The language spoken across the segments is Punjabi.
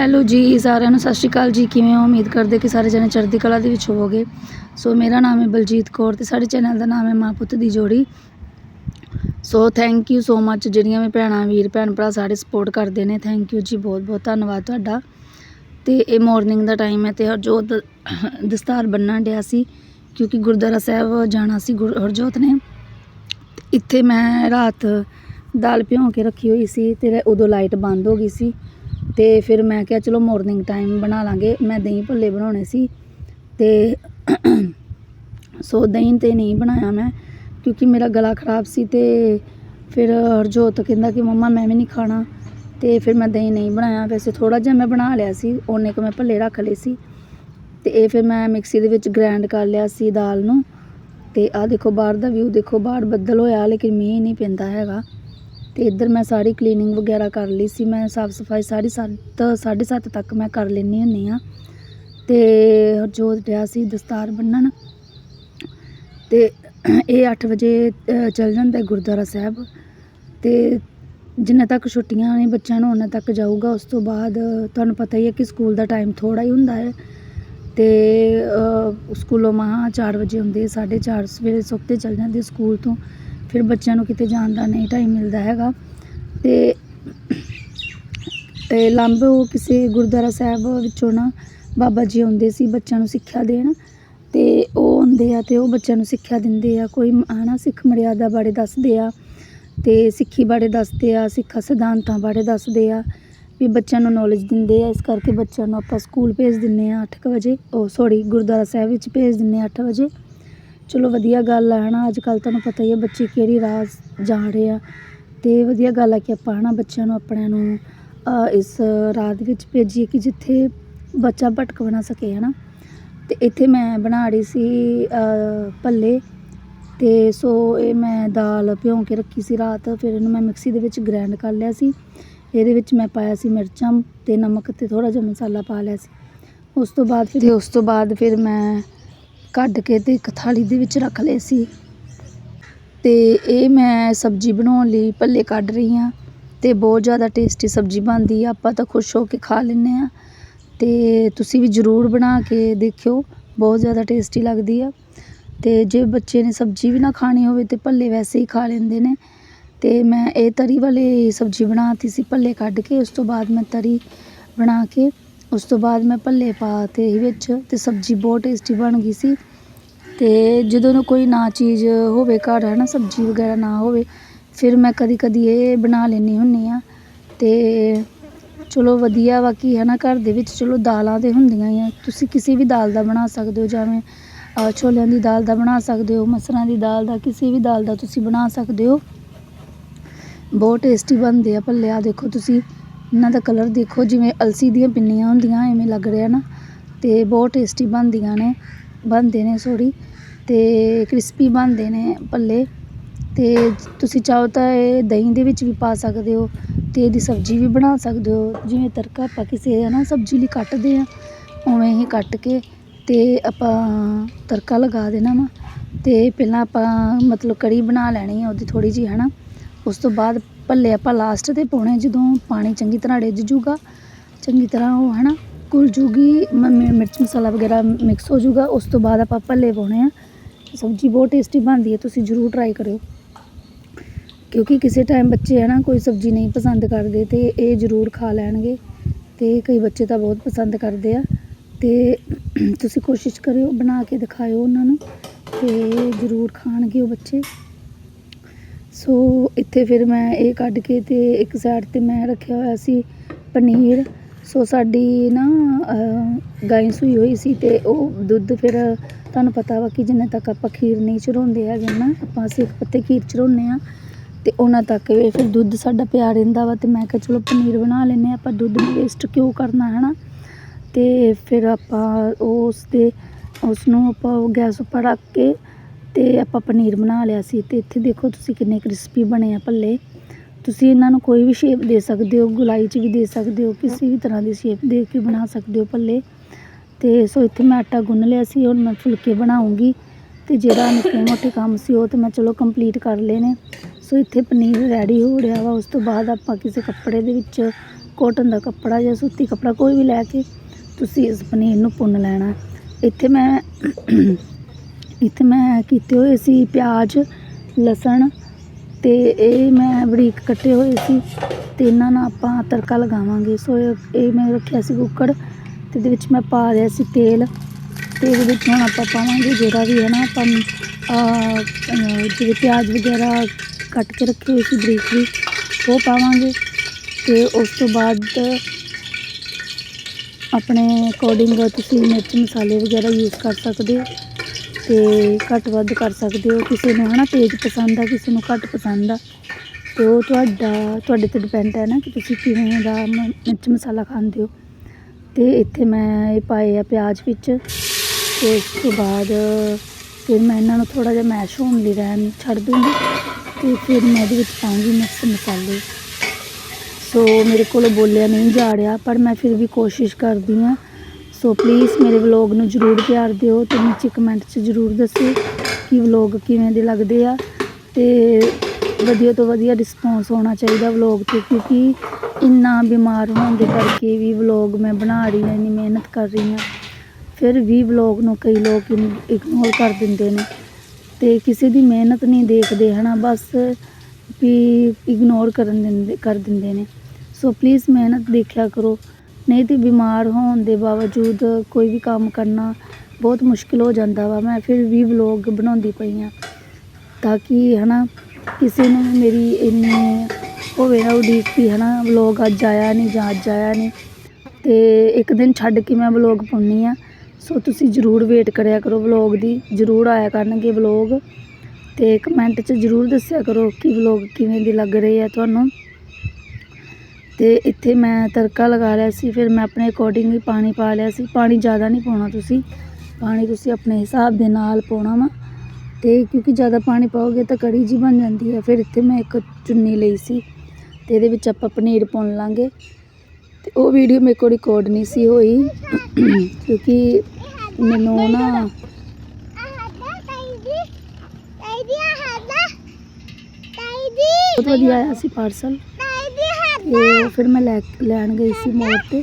ਹੈਲੋ ਜੀ ਸਾਰਿਆਂ ਨੂੰ, ਸਤਿ ਸ਼੍ਰੀ ਅਕਾਲ ਜੀ। ਕਿਵੇਂ ਹੋ? ਉਮੀਦ ਕਰਦੇ ਕਿ ਸਾਰੇ ਜਣੇ ਚੜ੍ਹਦੀ ਕਲਾ ਦੇ ਵਿੱਚ ਹੋਵੋਗੇ। ਸੋ ਮੇਰਾ ਨਾਮ ਹੈ ਬਲਜੀਤ ਕੌਰ ਤੇ ਸਾਡੇ ਚੈਨਲ ਦਾ ਨਾਮ ਹੈ ਮਾਂ ਪੁੱਤ ਦੀ ਜੋੜੀ। ਸੋ ਥੈਂਕ ਯੂ ਸੋ ਮੱਚ ਜਿਹੜੀਆਂ ਵੀ ਭੈਣਾਂ, ਵੀਰ, ਭੈਣ, ਭਰਾ ਸਾਰੇ ਸਪੋਰਟ ਕਰਦੇ ਨੇ ਥੈਂਕ ਯੂ ਜੀ ਬਹੁਤ ਬਹੁਤ ਧੰਨਵਾਦ ਤੁਹਾਡਾ। ਤੇ ਇਹ ਮਾਰਨਿੰਗ ਦਾ ਟਾਈਮ ਹੈ ਤੇ ਹਰਜੋਤ ਦਸਤਾਰ ਬੰਨਣ ਡਿਆ ਸੀ, ਕਿਉਂਕਿ ਗੁਰਦੁਆਰਾ ਸਾਹਿਬ ਜਾਣਾ ਸੀ ਗੁਰ- ਹਰਜੋਤ ਨੇ। ਇੱਥੇ ਮੈਂ ਰਾਤ ਦਾਲ ਭਿਉਂ ਕੇ ਰੱਖੀ ਹੋਈ ਸੀ ਤੇ ਉਦੋਂ ਲਾਈਟ ਬੰਦ ਹੋ ਗਈ ਸੀ। ਅਤੇ ਫਿਰ ਮੈਂ ਕਿਹਾ ਚਲੋ ਮੋਰਨਿੰਗ ਟਾਈਮ ਬਣਾ ਲਵਾਂਗੇ ਮੈਂ ਦਹੀਂ ਭੱਲੇ ਬਣਾਉਣੇ ਸੀ ਅਤੇ ਸੋ ਦਹੀਂ ਤੇ ਨਹੀਂ ਬਣਾਇਆ ਮੈਂ, ਕਿਉਂਕਿ ਮੇਰਾ ਗਲਾ ਖਰਾਬ ਸੀ ਅਤੇ ਫਿਰ ਹਰਜੋਤ ਕਹਿੰਦਾ ਕਿ ਮੰਮਾ ਮੈਂ ਵੀ ਨਹੀਂ ਖਾਣਾ। ਅਤੇ ਫਿਰ ਮੈਂ ਦਹੀਂ ਨਹੀਂ ਬਣਾਇਆ। ਵੈਸੇ ਥੋੜ੍ਹਾ ਜਿਹਾ ਮੈਂ ਬਣਾ ਲਿਆ ਸੀ ਉਹਨੇ ਕੁ ਮੈਂ ਭੱਲੇ ਰੱਖ ਲਏ ਸੀ। ਅਤੇ ਇਹ ਫਿਰ ਮੈਂ ਮਿਕਸੀ ਦੇ ਵਿੱਚ ਗ੍ਰਾਈਂਡ ਕਰ ਲਿਆ ਸੀ ਦਾਲ ਨੂੰ। ਅਤੇ ਆਹ ਦੇਖੋ ਬਾਹਰ ਦਾ ਵਿਊ ਦੇਖੋ, ਬਾਹਰ ਬੱਦਲ ਹੋਇਆ, ਲੇਕਿਨ ਮੀਂਹ ਨਹੀਂ ਪੈਂਦਾ ਹੈਗਾ। ਤੇ ਇੱਧਰ ਮੈਂ ਸਾਰੀ ਕਲੀਨਿੰਗ ਵਗੈਰਾ ਕਰ ਲਈ ਸੀ, ਮੈਂ ਸਾਫ਼ ਸਫ਼ਾਈ ਸਾਰੀ ਸੱਤ, ਸਾਢੇ ਸੱਤ ਤੱਕ ਮੈਂ ਕਰ ਲੈਂਦੀ ਹੁੰਦੀ ਆ ਤੇ ਹਰਜੋਤ ਰਿਹਾ ਸੀ ਦਸਤਾਰ ਬੰਨਣ। ਤੇ ਇਹ 8 ਵਜੇ ਚੱਲ ਜਾਂਦਾ ਗੁਰਦੁਆਰਾ ਸਾਹਿਬ। ਤੇ ਜਿੰਨੇ ਤੱਕ ਛੁੱਟੀਆਂ ਨੇ ਬੱਚਿਆਂ ਨੂੰ ਉਹਨਾਂ ਤੱਕ ਜਾਊਗਾ। ਉਸ ਤੋਂ ਬਾਅਦ ਤੁਹਾਨੂੰ ਪਤਾ ਹੀ ਹੈ ਕਿ ਸਕੂਲ ਦਾ ਟਾਈਮ ਥੋੜਾ ਹੀ ਹੁੰਦਾ ਹੈ। ਤੇ ਸਕੂਲੋਂ ਮਹਾਂ 4 ਵਜੇ ਹੁੰਦੇ 4:30 ਸਵੇਰੇ ਸੁੱਤੇ ਚੱਲ ਜਾਂਦੇ ਸਕੂਲ ਤੋਂ। ਫਿਰ ਬੱਚਿਆਂ ਨੂੰ ਕਿਤੇ ਜਾਣ ਦਾ ਨਹੀਂ ਟਾਈਮ ਮਿਲਦਾ ਹੈਗਾ। ਤੇ ਤੇ ਉਹ ਕਿਸੇ ਗੁਰਦੁਆਰਾ ਸਾਹਿਬ ਵਿੱਚੋਂ ਨਾ ਬਾਬਾ ਜੀ ਆਉਂਦੇ ਸੀ ਬੱਚਿਆਂ ਨੂੰ ਸਿੱਖਿਆ ਦੇਣ। ਤੇ ਉਹ ਆਉਂਦੇ ਆ ਤੇ ਉਹ ਬੱਚਿਆਂ ਨੂੰ ਸਿੱਖਿਆ ਦਿੰਦੇ ਆ। ਕੋਈ ਹਨਾ ਸਿੱਖ ਮਰਿਆਦਾ ਬਾਰੇ ਦੱਸਦੇ ਆ ਤੇ ਸਿੱਖੀ ਬਾਰੇ ਦੱਸਦੇ ਆ, ਸਿੱਖਾ ਸਿਧਾਂਤਾਂ ਬਾਰੇ ਦੱਸਦੇ ਆ ਵੀ ਬੱਚਿਆਂ ਨੂੰ ਨੌਲੇਜ ਦਿੰਦੇ ਆ। ਇਸ ਕਰਕੇ ਬੱਚਿਆਂ ਨੂੰ ਆਪਾਂ ਸਕੂਲ ਭੇਜ ਦਿੰਨੇ ਆ 8 ਵਜੇ। ਉਹ ਸੌਰੀ ਗੁਰਦੁਆਰਾ ਸਾਹਿਬ ਵਿੱਚ ਭੇਜ ਦਿੰਨੇ ਆ 8 ਵਜੇ। ਚਲੋ ਵਧੀਆ ਗੱਲ ਆ ਨਾ ਅੱਜ ਕੱਲ੍ਹ ਤੁਹਾਨੂੰ ਪਤਾ ਹੀ ਹੈ ਬੱਚੇ ਕਿਹੜੀ ਰਾਹ ਜਾ ਰਹੇ ਆ। ਅਤੇ ਵਧੀਆ ਗੱਲ ਆ ਕਿ ਆਪਾਂ ਹੈ ਨਾ ਬੱਚਿਆਂ ਨੂੰ, ਆਪਣਿਆਂ ਨੂੰ ਇਸ ਰਾਹ ਦੇ ਵਿੱਚ ਭੇਜੀਏ ਕਿ ਜਿੱਥੇ ਬੱਚਾ ਭਟਕ ਨਾ ਸਕੇ ਹੈ ਨਾ ਅਤੇ ਇੱਥੇ ਮੈਂ ਬਣਾ ਰਹੀ ਸੀ ਭੱਲੇ। ਅਤੇ ਸੋ ਇਹ ਮੈਂ ਦਾਲ ਭਿਉਂ ਕੇ ਰੱਖੀ ਸੀ ਰਾਤ, ਫਿਰ ਇਹਨੂੰ ਮੈਂ ਮਿਕਸੀ ਦੇ ਵਿੱਚ ਗ੍ਰਾਈਂਡ ਕਰ ਲਿਆ ਸੀ। ਇਹਦੇ ਵਿੱਚ ਮੈਂ ਪਾਇਆ ਸੀ ਮਿਰਚਾਂ ਅਤੇ ਨਮਕ ਅਤੇ ਥੋੜ੍ਹਾ ਜਿਹਾ ਮਸਾਲਾ ਪਾ ਲਿਆ ਸੀ। ਉਸ ਤੋਂ ਬਾਅਦ ਫਿਰ, ਉਸ ਤੋਂ ਬਾਅਦ ਫਿਰ ਮੈਂ ਕੱਢ ਕੇ ਅਤੇ ਇੱਕ ਥਾਲੀ ਦੇ ਵਿੱਚ ਰੱਖ ਲਏ ਸੀ। ਅਤੇ ਇਹ ਮੈਂ ਸਬਜ਼ੀ ਬਣਾਉਣ ਲਈ ਭੱਲੇ ਕੱਢ ਰਹੀ ਹਾਂ ਅਤੇ ਬਹੁਤ ਜ਼ਿਆਦਾ ਟੇਸਟੀ ਸਬਜ਼ੀ ਬਣਦੀ ਆ, ਆਪਾਂ ਤਾਂ ਖੁਸ਼ ਹੋ ਕੇ ਖਾ ਲੈਂਦੇ ਹਾਂ। ਅਤੇ ਤੁਸੀਂ ਵੀ ਜ਼ਰੂਰ ਬਣਾ ਕੇ ਦੇਖਿਓ, ਬਹੁਤ ਜ਼ਿਆਦਾ ਟੇਸਟੀ ਲੱਗਦੀ ਆ। ਅਤੇ ਜੇ ਬੱਚੇ ਨੇ ਸਬਜ਼ੀ ਵੀ ਨਾ ਖਾਣੀ ਹੋਵੇ ਤਾਂ ਭੱਲੇ ਵੈਸੇ ਹੀ ਖਾ ਲੈਂਦੇ ਨੇ। ਅਤੇ ਮੈਂ ਇਹ ਤਰੀ ਵਾਲੇ ਸਬਜ਼ੀ ਬਣਾਤੀ ਸੀ ਭੱਲੇ ਕੱਢ ਕੇ, ਉਸ ਤੋਂ ਬਾਅਦ ਮੈਂ ਤਰੀ ਬਣਾ ਕੇ ਉਸ ਤੋਂ ਬਾਅਦ ਮੈਂ ਭੱਲੇ ਪਾ ਤੇ ਇਹ ਵਿੱਚ ਅਤੇ ਸਬਜ਼ੀ ਬਹੁਤ ਟੇਸਟੀ ਬਣ ਗਈ ਸੀ। ਅਤੇ ਜਦੋਂ ਨੂੰ ਕੋਈ ਨਾ ਚੀਜ਼ ਹੋਵੇ ਘਰ ਹੈ ਨਾ ਸਬਜ਼ੀ ਵਗੈਰਾ ਨਾ ਹੋਵੇ, ਫਿਰ ਮੈਂ ਕਦੀ ਕਦੀ ਇਹ ਬਣਾ ਲੈਂਦੀ ਹੁੰਦੀ ਹਾਂ। ਅਤੇ ਚਲੋ ਵਧੀਆ ਵਾ ਕਿ ਹੈ ਨਾ ਘਰ ਦੇ ਵਿੱਚ ਚਲੋ ਦਾਲਾਂ ਤਾਂ ਹੁੰਦੀਆਂ ਹੀ ਆ। ਤੁਸੀਂ ਕਿਸੇ ਵੀ ਦਾਲ ਦਾ ਬਣਾ ਸਕਦੇ ਹੋ, ਜਿਵੇਂ ਛੋਲਿਆਂ ਦੀ ਦਾਲ ਦਾ ਬਣਾ ਸਕਦੇ ਹੋ, ਮਸਰਾਂ ਦੀ ਦਾਲ ਦਾ, ਕਿਸੇ ਵੀ ਦਾਲ ਦਾ ਤੁਸੀਂ ਬਣਾ ਸਕਦੇ ਹੋ। ਬਹੁਤ ਟੇਸਟੀ ਬਣਦੇ ਆ ਭੱਲੇ ਆ ਦੇਖੋ ਤੁਸੀਂ। ਇਹਨਾਂ ਦਾ ਕਲਰ ਦੇਖੋ, ਜਿਵੇਂ ਅਲਸੀ ਦੀਆਂ ਪਿੰਨੀਆਂ ਹੁੰਦੀਆਂ, ਐਵੇਂ ਲੱਗ ਰਿਹਾ ਨਾ। ਅਤੇ ਬਹੁਤ ਟੇਸਟੀ ਬਣਦੀਆਂ ਨੇ। ਬਣਦੇ ਨੇ ਸੋਰੀ ਅਤੇ ਕ੍ਰਿਸਪੀ ਬਣਦੇ ਨੇ ਭੱਲੇ ਅਤੇ ਤੁਸੀਂ ਚਾਹੋ ਤਾਂ ਇਹ ਦਹੀਂ ਦੇ ਵਿੱਚ ਵੀ ਪਾ ਸਕਦੇ ਹੋ ਅਤੇ ਇਹਦੀ ਸਬਜ਼ੀ ਵੀ ਬਣਾ ਸਕਦੇ ਹੋ। ਜਿਵੇਂ ਤੜਕਾ ਆਪਾਂ ਕਿਸੇ ਹੈ ਨਾ ਸਬਜ਼ੀ ਲਈ ਕੱਟਦੇ ਹਾਂ, ਉਵੇਂ ਹੀ ਕੱਟ ਕੇ ਅਤੇ ਆਪਾਂ ਤੜਕਾ ਲਗਾ ਦੇਣਾ ਵਾ। ਅਤੇ ਪਹਿਲਾਂ ਆਪਾਂ ਮਤਲਬ ਕੜੀ ਬਣਾ ਲੈਣੀ ਆ ਉਹਦੀ ਥੋੜ੍ਹੀ ਜਿਹੀ ਹੈ ਨਾ ਉਸ ਤੋਂ ਬਾਅਦ ਭੱਲੇ ਆਪਾਂ ਲਾਸਟ ਤੇ ਪਾਉਣੇ ਜਦੋਂ ਪਾਣੀ ਚੰਗੀ ਤਰ੍ਹਾਂ ਰਿੱਝ ਜੂਗਾ, ਚੰਗੀ ਤਰ੍ਹਾਂ ਉਹ ਹੈ ਨਾ ਘੁਲ ਜੂਗੀ ਮਿਰਚ ਮਸਾਲਾ ਵਗੈਰਾ ਮਿਕਸ ਹੋ ਜੂਗਾ, ਉਸ ਤੋਂ ਬਾਅਦ ਆਪਾਂ ਭੱਲੇ ਪਾਉਣੇ ਆ। ਸਬਜ਼ੀ ਬਹੁਤ ਟੇਸਟੀ ਬਣਦੀ ਹੈ, ਤੁਸੀਂ ਜ਼ਰੂਰ ਟਰਾਈ ਕਰਿਓ। ਕਿਉਂਕਿ ਕਿਸੇ ਟਾਈਮ ਬੱਚੇ ਹੈ ਨਾ ਕੋਈ ਸਬਜ਼ੀ ਨਹੀਂ ਪਸੰਦ ਕਰਦੇ ਤੇ ਇਹ ਜ਼ਰੂਰ ਖਾ ਲੈਣਗੇ, ਤੇ ਕਈ ਬੱਚੇ ਤਾਂ ਬਹੁਤ ਪਸੰਦ ਕਰਦੇ ਆ। ਤੇ ਤੁਸੀਂ ਕੋਸ਼ਿਸ਼ ਕਰਿਓ ਬਣਾ ਕੇ ਦਿਖਾਇਓ ਉਹਨਾਂ ਨੂੰ, ਤੇ ਜ਼ਰੂਰ ਖਾਣਗੇ ਉਹ ਬੱਚੇ। ਸੋ ਇੱਥੇ ਫਿਰ ਮੈਂ ਇਹ ਕੱਢ ਕੇ ਅਤੇ ਇੱਕ ਸਾਈਡ ਤੇ ਮੈਂ ਰੱਖਿਆ ਹੋਇਆ ਸੀ ਪਨੀਰ। ਸੋ ਸਾਡੀ ਨਾ ਅਹ, ਸੂਈ ਹੋਈ ਸੀ ਅਤੇ ਉਹ ਦੁੱਧ ਫਿਰ ਤੁਹਾਨੂੰ ਪਤਾ ਵਾ ਕਿ ਜਿੰਨੇ ਤੱਕ ਆਪਾਂ ਖੀਰ ਨਹੀਂ ਚੜਾਉਂਦੇ ਹੈਗੇ ਨਾ ਆਪਾਂ ਸਿੱਖ ਪੱਤੇ ਖੀਰ ਚੜਾਉਂਦੇ ਹਾਂ ਅਤੇ ਉਹਨਾਂ ਤੱਕ ਵੀ ਫਿਰ ਦੁੱਧ ਸਾਡਾ ਪਿਆ ਰਹਿੰਦਾ ਵਾ ਅਤੇ ਮੈਂ ਕਿਹਾ ਚਲੋ ਪਨੀਰ ਬਣਾ ਲੈਂਦੇ ਹਾਂ ਆਪਾਂ ਦੁੱਧ ਨੂੰ ਵੇਸਟ ਕਿਉਂ ਕਰਨਾ ਹੈ ਨਾ ਅਤੇ ਫਿਰ ਆਪਾਂ ਉਸ ਦੇ ਉਸ ਨੂੰ ਆਪਾਂ ਗੈਸ ਉੱਪਰ ਰੱਖ ਕੇ ਤੇ ਆਪਾਂ ਪਨੀਰ ਬਣਾ ਲਿਆ ਸੀ ਤੇ ਇੱਥੇ ਦੇਖੋ ਤੁਸੀਂ ਕਿੰਨੇ ਕ੍ਰਿਸਪੀ ਬਣੇ ਆ ਭੱਲੇ। ਤੁਸੀਂ ਇਹਨਾਂ ਨੂੰ ਕੋਈ ਵੀ ਸ਼ੇਪ ਦੇ ਸਕਦੇ ਹੋ, ਗੁਲਾਈ 'ਚ ਵੀ ਦੇ ਸਕਦੇ ਹੋ, ਕਿਸੇ ਵੀ ਤਰ੍ਹਾਂ ਦੀ ਸ਼ੇਪ ਦੇ ਕੇ ਬਣਾ ਸਕਦੇ ਹੋ ਭੱਲੇ। ਤੇ ਸੋ ਇੱਥੇ ਮੈਂ ਆਟਾ ਗੁੰਨ ਲਿਆ ਸੀ, ਹੁਣ ਮੈਂ ਫੁਲਕੇ ਬਣਾਉਂਗੀ। ਤੇ ਜਿਹੜਾ ਨਿੱਕੇ ਮੋਟੇ ਕੰਮ ਸੀ ਉਹ ਤੇ ਮੈਂ ਚਲੋ ਕੰਪਲੀਟ ਕਰ ਲਏ ਨੇ। ਸੋ ਇੱਥੇ ਪਨੀਰ ਰੈਡੀ ਹੋ ਰਿਹਾ ਵਾ, ਉਸ ਤੋਂ ਬਾਅਦ ਆਪਾਂ ਕਿਸੇ ਕੱਪੜੇ ਦੇ ਵਿੱਚ ਕੋਟਨ ਦਾ ਕੱਪੜਾ ਜਾਂ ਸੂਤੀ ਕੱਪੜਾ ਕੋਈ ਵੀ ਲੈ ਕੇ ਤੁਸੀਂ ਇਸ ਪਨੀਰ ਨੂੰ ਭੁੰਨ ਲੈਣਾ। ਇੱਥੇ ਮੈਂ ਇੱਥੇ ਮੈਂ ਕੀਤੇ ਹੋਏ ਸੀ ਪਿਆਜ਼, ਲਸਣ ਅਤੇ ਇਹ ਮੈਂ ਬਰੀਕ ਕੱਟੇ ਹੋਏ ਸੀ ਅਤੇ ਇਹਨਾਂ ਨਾਲ ਆਪਾਂ ਤੜਕਾ ਲਗਾਵਾਂਗੇ। ਸੋ ਇਹ ਮੈਂ ਰੱਖਿਆ ਸੀ ਕੁੱਕੜ ਅਤੇ ਇਹਦੇ ਵਿੱਚ ਮੈਂ ਪਾ ਲਿਆ ਸੀ ਤੇਲ ਅਤੇ ਇਹਦੇ ਵਿੱਚ ਹੁਣ ਆਪਾਂ ਪਾਵਾਂਗੇ ਜਿਹੜਾ ਵੀ ਹੈ ਨਾ ਆਪਾਂ ਜਿਵੇਂ ਪਿਆਜ਼ ਵਗੈਰਾ ਕੱਟ ਕੇ ਰੱਖੇ ਹੋਏ ਸੀ ਬਰੀਕ ਵੀ, ਉਹ ਪਾਵਾਂਗੇ ਅਤੇ ਉਸ ਤੋਂ ਬਾਅਦ ਆਪਣੇ ਅਕੋਰਡਿੰਗ ਤੁਸੀਂ ਮਿਰਚ ਮਸਾਲੇ ਵਗੈਰਾ ਯੂਜ਼ ਕਰ ਸਕਦੇ ਹੋ। ਤੇ ਘੱਟ ਵੱਧ ਕਰ ਸਕਦੇ ਹੋ। ਕਿਸੇ ਨੂੰ ਹਨਾ ਤੇਜ਼ ਪਸੰਦ ਆ, ਕਿਸੇ ਨੂੰ ਘੱਟ ਪਸੰਦ ਆ। ਤੇ ਉਹ ਤੁਹਾਡਾ, ਤੁਹਾਡੇ ਤੇ ਡਿਪੈਂਡ ਹੈ ਨਾ ਕਿ ਤੁਸੀਂ ਕਿਵੇਂ ਦਾ ਮ- ਮਿਰਚ ਮਸਾਲਾ ਖਾਂਦੇ ਹੋ। ਤੇ ਇੱਥੇ ਮੈਂ ਇਹ ਪਾਏ ਆ ਪਿਆਜ਼ ਵਿੱਚ। ਤੇ ਉਸ ਤੋਂ ਬਾਅਦ ਫਿਰ ਮੈਂ ਇਹਨਾਂ ਨੂੰ ਥੋੜਾ ਜਿਹਾ ਮੈਸ਼ ਹੋਣ ਲਈ ਰਹਿਣ ਛੱਡ ਦੂੰਗੀ। ਤੇ ਫਿਰ ਮੈਂ ਇਹਦੇ ਵਿੱਚ ਪਾਉਂਗੀ ਮਿਕਸ ਮਸਾਲੇ। ਸੋ ਮੇਰੇ ਕੋਲ ਬੋਲਿਆ ਨਹੀਂ ਜਾ ਰਿਹਾ, ਪਰ ਮੈਂ ਫਿਰ ਵੀ ਕੋਸ਼ਿਸ਼ ਕਰਦੀ ਹਾਂ ਸੋ ਪਲੀਜ਼ ਮੇਰੇ ਵਲੌਗ ਨੂੰ ਜਰੂਰ ਪਿਆਰ ਦਿਓ ਤੇ ਨੀਚੇ ਕਮੈਂਟ 'ਚ ਜਰੂਰ ਦੱਸਿਓ ਕਿ ਵਲੌਗ ਕਿਵੇਂ ਦੇ ਲੱਗਦੇ ਆ ਤੇ ਵਧੀਆ ਤੋਂ ਵਧੀਆ ਰਿਸਪੌਂਸ ਹੋਣਾ ਚਾਹੀਦਾ ਵਲੌਗ ਤੇ ਕਿਉਂਕਿ ਇੰਨਾ ਬਿਮਾਰ ਹੋਣ ਦੇ ਕਰਕੇ ਵੀ ਵਲੌਗ ਮੈਂ ਬਣਾ ਰਹੀ ਹਾਂ, ਇੰਨੀ ਮਿਹਨਤ ਕਰ ਰਹੀ ਹਾਂ। ਫਿਰ ਵੀ ਵਲੌਗ ਨੂੰ ਕਈ ਲੋਕ ਇਗਨੋਰ ਕਰ ਦਿੰਦੇ ਨੇ ਤੇ ਕਿਸੇ ਦੀ ਮਿਹਨਤ ਨਹੀਂ ਦੇਖਦੇ, ਹਨਾ? ਬਸ ਵੀ ਇਗਨੋਰ ਕਰਨ ਦਿੰਦੇ, ਕਰ ਦਿੰਦੇ ਨੇ। ਸੋ ਪਲੀਜ਼ ਮਿਹਨਤ ਦੇਖਿਆ ਕਰੋ। ਨਹੀਂ ਤਾਂ ਬਿਮਾਰ ਹੋਣ ਦੇ ਬਾਵਜੂਦ ਕੋਈ ਵੀ ਕੰਮ ਕਰਨਾ ਬਹੁਤ ਮੁਸ਼ਕਿਲ ਹੋ ਜਾਂਦਾ ਵਾ। ਮੈਂ ਫਿਰ ਵੀ ਵਲੋਗ ਬਣਾਉਂਦੀ ਪਈ ਹਾਂ ਤਾਂ ਕਿ ਹੈ ਨਾ ਕਿਸੇ ਨੂੰ ਵੀ ਮੇਰੀ ਇੰਨੀ ਹੋਵੇ ਨਾ ਉਡੀਕ ਵੀ ਹੈ ਨਾ ਵਲੌਗ ਅੱਜ ਆਇਆ ਨਹੀਂ ਜਾਂ ਅੱਜ ਆਇਆ ਨਹੀਂ। ਅਤੇ ਇੱਕ ਦਿਨ ਛੱਡ ਕੇ ਮੈਂ ਵਲੋਗ ਪਾਉਂਦੀ ਹਾਂ। ਸੋ ਤੁਸੀਂ ਜਰੂਰ ਵੇਟ ਕਰਿਆ ਕਰੋ ਵਲੋਗ ਦੀ, ਜਰੂਰ ਆਇਆ ਕਰਨਗੇ ਵਲੋਗ। ਅਤੇ ਕਮੈਂਟ 'ਚ ਜਰੂਰ ਦੱਸਿਆ ਕਰੋ ਕਿ ਵਲੌਗ ਕਿਵੇਂ ਦੇ ਲੱਗ ਰਹੇ ਆ ਤੁਹਾਨੂੰ। ਅਤੇ ਇੱਥੇ ਮੈਂ ਤੜਕਾ ਲਗਾ ਲਿਆ ਸੀ ਫਿਰ ਮੈਂ ਆਪਣੇ ਅਕੋਰਡਿੰਗ ਹੀ ਪਾਣੀ ਪਾ ਲਿਆ ਸੀ ਪਾਣੀ ਜ਼ਿਆਦਾ ਨਹੀਂ ਪਾਉਣਾ ਤੁਸੀਂ ਪਾਣੀ ਤੁਸੀਂ ਆਪਣੇ ਹਿਸਾਬ ਦੇ ਨਾਲ ਪਾਉਣਾ ਵਾ ਅਤੇ ਕਿਉਂਕਿ ਜ਼ਿਆਦਾ ਪਾਣੀ ਪਾਓਗੇ ਤਾਂ ਕੜੀ ਜੀ ਬਣ ਜਾਂਦੀ ਹੈ ਫਿਰ ਇੱਥੇ ਮੈਂ ਇੱਕ ਚੁੰਨੀ ਲਈ ਸੀ ਅਤੇ ਇਹਦੇ ਵਿੱਚ ਆਪਾਂ ਪਨੀਰ ਪਾਉਣ ਲਾਂਗੇ ਅਤੇ ਉਹ ਵੀਡੀਓ ਮੇਰੇ ਕੋਲ ਰਿਕਾਰਡ ਨਹੀਂ ਸੀ ਹੋਈ ਕਿਉਂਕਿ ਮੈਨੂੰ ਨਾ ਬਹੁਤ ਵਧੀਆ ਆਇਆ ਸੀ ਪਾਰਸਲ ਤੇ ਫਿਰ ਮੈਂ ਲੈ ਲੈਣ ਗਈ ਸੀ ਮੋੜ ਤੇ।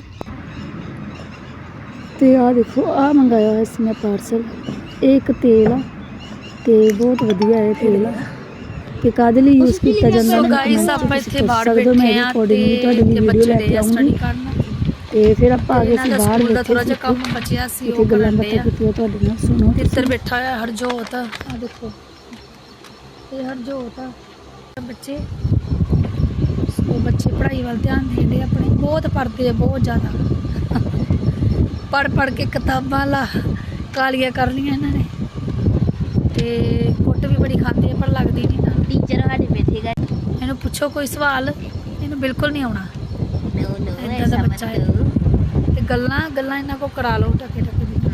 ਤੇ ਆ ਦੇਖੋ ਆ ਮੰਗਾਇਆ ਹੋਇਆ ਸੀ ਮੈਂ ਪਾਰਸਲ ਇਹ ਇੱਕ ਤੇਲ ਆ ਤੇ ਬਹੁਤ ਵਧੀਆ ਹੈ ਤੇਲ ਤੇ ਕਾਦੇ ਲਈ ਯੂਜ਼ ਕੀਤਾ ਜਾਂਦਾ ਮੈਨੂੰ ਗਾਇਸ ਆਪਾਂ ਇੱਥੇ ਬਾਹਰ ਹੋ, ਬੈਠੇ ਆ ਵੀ ਤੁਹਾਡੇ ਲਈ ਤੇ ਵੀਡੀਓ ਲੈ ਕੇ ਆਉਂਗੀ। ਤੇ ਫਿਰ ਆਪਾਂ ਆ ਗਏ ਇਹਨਾਂ ਸੀ ਬਾਹਰ ਬੈਠੇ ਥੋੜਾ ਜਿਹਾ ਕੰਮ ਬਚਿਆ ਸੀ ਉਹ ਗੱਲਾਂ ਬਾਤਾਂ ਕੀਤੀਆਂ ਤੁਹਾਡੇ ਨਾਲ ਸੁਣੋ। ਇੱਧਰ ਬੈਠਾ ਹੋਇਆ ਹਰਜੋਤ। ਆ ਦੇਖੋ। ਇਹ ਹਰਜੋਤ ਆ। ਬੱਚੇ ਪੜ੍ਹਾਈ ਵੱਲ ਧਿਆਨ ਦੇਂਦੇ ਆਪਣੇ ਬਹੁਤ ਪੜ੍ਹਦੇ ਆ ਬਹੁਤ ਜ਼ਿਆਦਾ। ਪੜ੍ਹ ਪੜ੍ਹ ਕੇ ਕਿਤਾਬਾਂ ਲਾ ਕਾਲੀਆਂ ਕਰ ਲਈਆਂ ਇਹਨਾਂ ਨੇ। ਤੇ ਕੁੱਟ ਵੀ ਬੜੀ ਖਾਂਦੇ ਆ ਪਰ ਲੱਗਦੀ ਨਹੀਂ ਨਾ। ਟੀਚਰ ਸਾਡੇ ਬੈਠੇ ਗਏ। ਇਹਨੂੰ ਪੁੱਛੋ ਕੋਈ ਸਵਾਲ ਇਹਨੂੰ ਬਿਲਕੁਲ ਨਹੀਂ ਆਉਣਾ। ਨੋ ਨੋ ਏਦਾਂ ਦਾ ਬੱਚਾ ਹੈ। ਤੇ ਗੱਲਾਂ ਗੱਲਾਂ ਇਹਨਾਂ ਕੋ ਕਰਾ ਲਓ ਟਕੇ ਟਕੇ ਦੀ।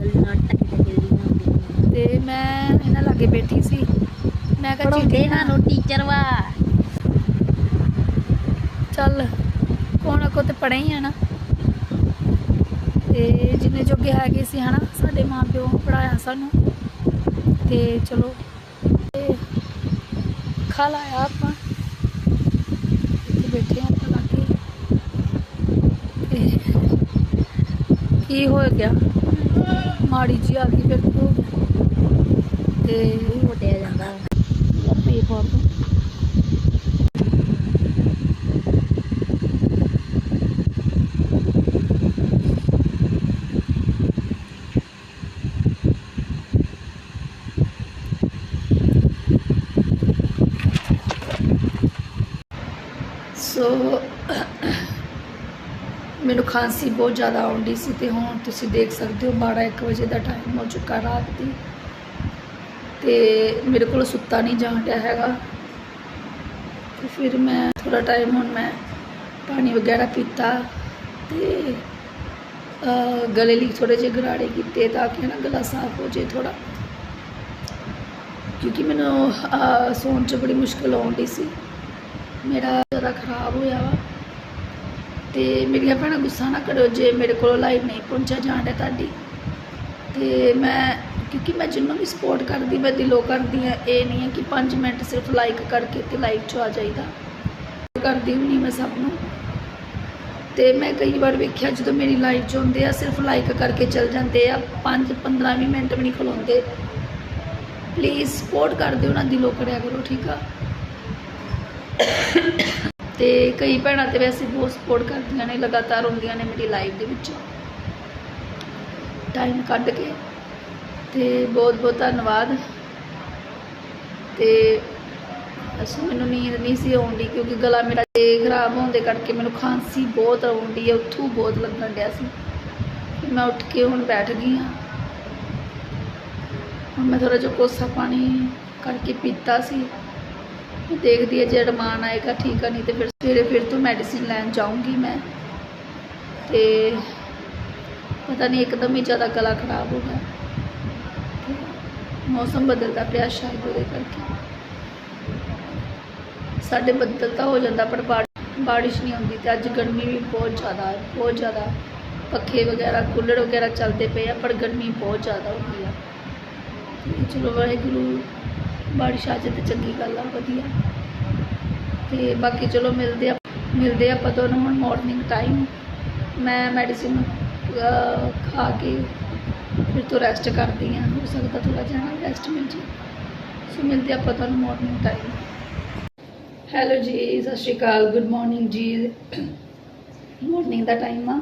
ਗੱਲਾਂ ਟਕ ਟਕ ਦੀ ਤੇ ਮੈਂ ਇਹਨਾਂ ਲਾਗੇ ਬੈਠੀ ਸੀ। ਮੈਂ ਕਿਹਾ ਪੜਾਉਂਦੇ ਚੀਟੀ ਟੀਚਰ ਵਾ। ਚੱਲ ਕੋਣ ਕੋ ਤੇ ਪੜ੍ਹੇ ਹੀ ਆ ਨਾ। ਤੇ ਜਿੰਨੇ ਜੋਗੇ ਹੈਗੇ ਸੀ ਹਨਾ ਸਾਡੇ ਮਾਪਿਓ ਪੜਾਇਆ ਸਾਨੂੰ। ਤੇ ਚਲੋ ਤੇ ਖਾ ਲਾਇਆ ਆਪਾਂ। ਇੱਥੇ ਬੈਠੇ ਆ ਆਪਾਂ ਲਾਗੇ। ਕੀ ਹੋ ਗਿਆ? ਮਾੜੀ ਜੀ ਆ ਗਈ ਫਿਰ ਤੇ ਮੋਟਿਆ ਜਾਂਦਾ। ਲੱਭੇ ਬਹੁਤ ਸੋ, ਮੈਨੂੰ ਖਾਂਸੀ ਬਹੁਤ ਜ਼ਿਆਦਾ ਆਉਂਦੀ ਸੀ ਤੇ ਹੁਣ ਤੁਸੀਂ ਦੇਖ ਸਕਦੇ ਹੋ 12 1 ਵਜੇ ਦਾ ਟਾਈਮ ਹੋ ਚੁੱਕਾ ਰਾਤ ਦੀ। ਤੇ ਮੇਰੇ ਕੋਲ ਸੁੱਤਾ ਨਹੀਂ ਜਾਣ ਰਿਹਾ ਹੈਗਾ। ਤੇ ਫਿਰ ਮੈਂ ਥੋੜਾ ਟਾਈਮ ਹੁਣ ਮੈਂ ਪਾਣੀ ਵਗੈਰਾ ਪੀਤਾ ਤੇ ਗਲੇ ਲਈ ਥੋੜੇ ਜਿਹੇ ਗਰਾੜੇ ਕੀਤੇ ਤਾਂ ਕਿ ਨਾ ਗਲਾ ਸਾਫ਼ ਹੋ ਜੇ ਥੋੜਾ ਕਿਉਂਕਿ ਮੈਨੂੰ ਸੌਣ 'ਚ ਬੜੀ ਮੁਸ਼ਕਲ ਆਉਂਦੀ ਸੀ। ਮੇਰਾ ਜ਼ਿਆਦਾ ਖਰਾਬ ਹੋਇਆ ਵਾ। ਤੇ ਮੇਰੀਆਂ ਭੈਣਾਂ ਗੁੱਸਾ ਨਾ ਕਰਿਓ, ਜੇ ਮੇਰੇ ਕੋਲ ਲਾਈਵ ਨਹੀਂ ਪਹੁੰਚਿਆ ਜਾਣ ਰਿਹਾ ਤੁਹਾਡੀ। ਤੇ ਮੈਂ, ਕਿਉਂਕਿ ਮੈਂ ਜਿਹਨੂੰ ਵੀ ਸਪੋਰਟ ਕਰਦੀ, ਮੈਂ ਦਿਲੋਂ ਕਰਦੀ ਆ ਇਹ ਨਹੀਂ ਹੈ ਕਿ 5 ਮਿੰਟ ਸਿਰਫ ਲਾਈਕ ਕਰਕੇ ਤੇ ਲਾਈਵ 'ਚ ਆ ਜਾਈਦਾ। ਕਰਦੀ ਹੁੰਦੀ ਮੈਂ ਸਭ ਨੂੰ। ਤੇ ਮੈਂ ਕਈ ਵਾਰ ਵੇਖਿਆ, ਜਦੋਂ ਮੇਰੀ ਲਾਈਵ 'ਚ ਹੁੰਦੇ ਆ, ਸਿਰਫ ਲਾਈਕ ਕਰਕੇ ਚਲ ਜਾਂਦੇ ਆ 5 15 20 ਮਿੰਟ ਵੀ ਨਹੀਂ ਖਲੋਂਦੇ। ਪਲੀਜ਼ ਸਪੋਰਟ ਕਰਦੇ ਉਹਨਾਂ ਦਿਲੋਂ ਕਰਿਆ ਕਰੋ, ਠੀਕ ਆ? ਤੇ ਕਈ ਭੈਣਾਂ ਤੇ ਵੈਸੇ ਬਹੁਤ ਸਪੋਰਟ ਕਰਦੀਆਂ ਨੇ, ਲਗਾਤਾਰ ਹੁੰਦੀਆਂ ਨੇ ਮੇਰੀ ਲਾਈਫ ਦੇ ਵਿੱਚ। ਟਾਈਮ ਕੱਢ ਕੇ। ਤੇ ਬਹੁਤ ਬਹੁਤ ਧੰਨਵਾਦ। ਤੇ ਅਸ ਮੈਨੂੰ ਨੀਂਦ ਨਹੀਂ ਸੀ ਆਉਂਦੀ ਕਿਉਂਕਿ ਗਲਾ ਮੇਰਾ ਤੇ ਖਰਾਬ ਹੋਣ ਦੇ ਕਰਕੇ ਮੈਨੂੰ ਖਾਂਸੀ ਬਹੁਤ ਆਉਂਦੀ ਹੈ ਉੱਥੋਂ ਬਹੁਤ ਲੱਗਣ ਡਿਆ ਸੀ। ਮੈਂ ਉੱਠ ਕੇ ਹੁਣ ਬੈਠ ਗਈ ਹਾਂ। ਹੁਣ ਮੈਂ ਥੋੜਾ ਜਿਹਾ ਕੋਸਾ ਪਾਣੀ ਕਰਕੇ ਪੀਤਾ ਸੀ। ਦੇਖਦੀ ਹੈ ਜੇ ਅਰਮਾਨ ਆਏਗਾ, ਠੀਕ ਆ, ਨਹੀਂ ਤੇ ਫਿਰ ਸਵੇਰੇ ਫਿਰ ਤੋਂ ਮੈਡੀਸਿਨ ਲੈਣ ਜਾਊਂਗੀ ਮੈਂ। ਤੇ ਪਤਾ ਨਹੀਂ, ਇੱਕਦਮ ਹੀ ਜ਼ਿਆਦਾ ਗਲਾ ਖਰਾਬ ਹੋ ਗਿਆ। ਮੌਸਮ ਬਦਲਦਾ ਪਿਆ ਸ਼ਾਇਦ ਉਹਦੇ ਕਰਕੇ। ਸਾਡੇ ਬੱਦਲ ਤਾਂ ਹੋ ਜਾਂਦਾ, ਪਰ ਬਾਰਿਸ਼ ਨਹੀਂ ਹੁੰਦੀ ਤੇ ਅੱਜ ਗਰਮੀ ਵੀ ਬਹੁਤ ਜ਼ਿਆਦਾ ਹੈ ਬਹੁਤ ਜ਼ਿਆਦਾ। ਪੱਖੇ ਵਗੈਰਾ, ਕੂਲਰ ਵਗੈਰਾ ਚੱਲਦੇ ਪਏ ਆ, ਪਰ ਗਰਮੀ ਬਹੁਤ ਜ਼ਿਆਦਾ ਹੁੰਦੀ ਆ। ਚਲੋ ਵਾਹਿਗੁਰੂ ਬਾਰਿਸ਼ ਆ ਜਾਏ ਤੇ ਚੰਗੀ ਗੱਲ ਆ, ਵਧੀਆ। ਤੇ ਬਾਕੀ ਚਲੋ ਮਿਲਦੇ ਆ, ਮਿਲਦੇ ਆਪਾਂ ਤੁਹਾਨੂੰ ਹੁਣ ਮਾਰਨਿੰਗ ਟਾਈਮ ਮੈਂ ਮੈਡੀਸਿਨ ਖਾ ਕੇ ਫਿਰ ਤੋਂ ਰੈਸਟ ਕਰਦੀ ਆ ਹੋ ਸਕਦਾ ਥੋੜਾ ਜਿਹਾ ਰੈਸਟ ਮਿਲ ਜੇ ਸੋ ਮਿਲਦੇ ਆਪਾਂ ਤੁਹਾਨੂੰ ਮਾਰਨਿੰਗ ਟਾਈਮ ਹੈਲੋ ਜੀ, ਸਤਿ ਸ਼੍ਰੀ ਅਕਾਲ। Good morning ji. ਮਾਰਨਿੰਗ ਦਾ ਟਾਈਮ ਆ।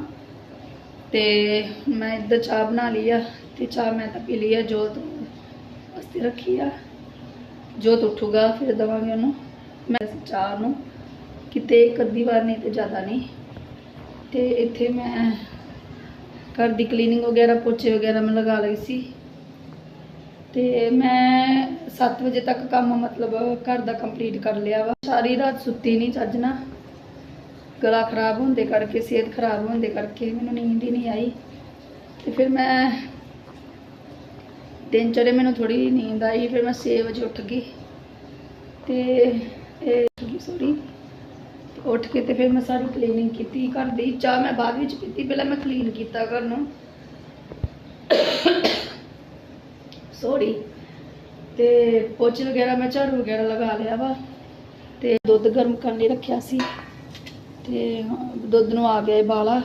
ਤੇ ਮੈਂ ਇੱਧਰ ਚਾਹ ਬਣਾ ਲਈ ਆ। ਤੇ ਚਾਹ ਮੈਂ ਤਾਂ ਪੀ ਲਈ ਆ ਜੋ ਵਾਸਤੇ ਰੱਖੀ ਆ। ਜੋਤ ਉੱਠੂਗਾ, ਫਿਰ ਦਵਾਂਗੇ ਉਹਨੂੰ। ਮੈਂ ਚਾਹ ਨੂੰ ਕਿਤੇ ਇੱਕ ਅੱਧੀ ਵਾਰ ਨਹੀਂ ਤੇ ਜ਼ਿਆਦਾ ਨਹੀਂ। ਤੇ ਇੱਥੇ ਮੈਂ ਘਰ ਦੀ ਕਲੀਨਿੰਗ ਵਗੈਰਾ, ਪੋਚੇ ਵਗੈਰਾ ਮੈਂ ਲਗਾ ਲਈ ਸੀ। ਤੇ ਮੈਂ 7 ਵਜੇ ਤੱਕ ਕੰਮ ਮਤਲਬ ਘਰ ਦਾ ਕੰਪਲੀਟ ਕਰ ਲਿਆ ਵਾ। ਸਾਰੀ ਰਾਤ ਸੁੱਤੀ ਨਹੀਂ ਚੱਜ ਨਾ ਗਲਾ ਖਰਾਬ ਹੁੰਦੇ ਕਰਕੇ, ਸਿਹਤ ਖਰਾਬ ਹੋਣ ਦੇ ਕਰਕੇ ਮੈਨੂੰ ਨੀਂਦ ਹੀ ਨਹੀਂ ਆਈ। ਤੇ ਫਿਰ ਮੈਂ ਦਿਨ ਚੜੇ ਮੈਨੂੰ ਥੋੜੀ ਨੀਂਦ ਆਈ, ਫਿਰ ਮੈਂ 6 ਵਜੇ ਉੱਠ ਗਈ। ਤੇ ਇਹ ਉੱਠ ਸੌਰੀ ਉੱਠ ਕੇ ਤੇ ਫਿਰ ਮੈਂ ਸਾਰੀ ਕਲੀਨਿੰਗ ਕੀਤੀ, ਘਰ ਦੀ ਚਾਹ ਮੈਂ ਬਾਅਦ ਵਿੱਚ ਪੀਤੀ, ਪਹਿਲਾਂ ਮੈਂ ਕਲੀਨ ਕੀਤਾ ਘਰ ਨੂੰ। ਸੌਰੀ ਤੇ ਪੋਚੇ ਵਗੈਰਾ ਮੈਂ ਝਾੜੂ ਵਗੈਰਾ ਲਗਾ ਲਿਆ ਵਾ, ਤੇ ਦੁੱਧ ਗਰਮ ਕਰਨ ਲਈ ਰੱਖਿਆ ਸੀ। ਤੇ ਦੁੱਧ ਨੂੰ ਆ ਗਿਆ ਇਹ ਬਾਲਾ।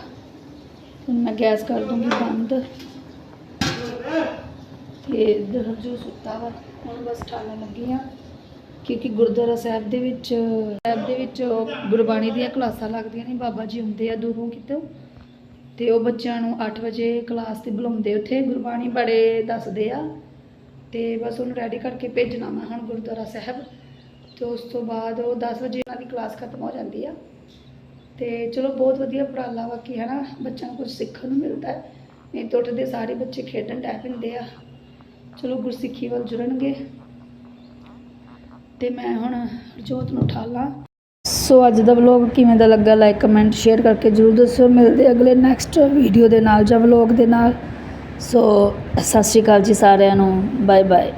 ਹੁਣ ਮੈਂ ਗੈਸ ਕਰ ਦੂੰਗੀ ਬੰਦ। ਤੇ ਦਰਜੂ ਸੁੱਤਾ ਵਾ, ਹੁਣ ਬਸ ਠਾਲਣ ਲੱਗੀ ਆ, ਕਿਉਂਕਿ ਗੁਰਦੁਆਰਾ ਸਾਹਿਬ ਦੇ ਵਿੱਚ, ਸਾਹਿਬ ਦੇ ਵਿੱਚ ਗੁਰਬਾਣੀ ਦੀਆਂ ਕਲਾਸਾਂ ਲੱਗਦੀਆਂ ਨੇ, ਬਾਬਾ ਜੀ ਹੁੰਦੇ ਆ ਦੂਰੋਂ ਕਿਤੋਂ, ਤੇ ਉਹ ਬੱਚਿਆਂ ਨੂੰ 8 ਵਜੇ ਕਲਾਸ ਤੇ ਬੁਲਾਉਂਦੇ ਉੱਥੇ, ਗੁਰਬਾਣੀ ਬੜੇ ਦੱਸਦੇ ਆ, ਤੇ ਬਸ ਉਹਨੂੰ ਰੈਡੀ ਕਰਕੇ ਭੇਜਣਾ ਮੈਂ ਹੁਣ ਗੁਰਦੁਆਰਾ ਸਾਹਿਬ, ਤੇ ਉਸ ਤੋਂ ਬਾਅਦ ਉਹ 10 ਵਜੇ ਉਹਨਾਂ ਦੀ ਕਲਾਸ ਖਤਮ ਹੋ ਜਾਂਦੀ ਆ, ਤੇ ਚਲੋ ਬਹੁਤ ਵਧੀਆ ਉਪਰਾਲਾ ਵਾ ਕਿ ਹੈ ਨਾ ਬੱਚਿਆਂ ਨੂੰ ਕੁਝ ਸਿੱਖਣ ਨੂੰ ਮਿਲਦਾ ਹੈ ਨਹੀਂ ਤਾਂ ਉੱਠਦੇ ਸਾਰੇ ਬੱਚੇ ਖੇਡਣ ਡੈ ਹੁੰਦੇ ਆ। ਚਲੋ ਗੁਰਸਿੱਖੀ ਵੱਲ ਜੁੜਨਗੇ। ਤੇ ਮੈਂ ਹੁਣ ਜੋਤ ਨੂੰ ਉਠਾ ਲਾਂ। ਸੋ ਅੱਜ ਦਾ ਵਲੌਗ ਕਿਵੇਂ ਦਾ ਲੱਗਾ ਲਾਈਕ ਕਮੈਂਟ ਸ਼ੇਅਰ ਕਰਕੇ ਜਰੂਰ ਦੱਸੋ ਮਿਲਦੇ ਅਗਲੇ ਨੈਕਸਟ ਵੀਡੀਓ ਦੇ ਨਾਲ ਜਾਂ ਵਲੌਗ ਦੇ ਨਾਲ। ਸੋ, ਸਤਿ ਸ਼੍ਰੀ ਅਕਾਲ ਜੀ ਸਾਰਿਆਂ ਨੂੰ। Bye bye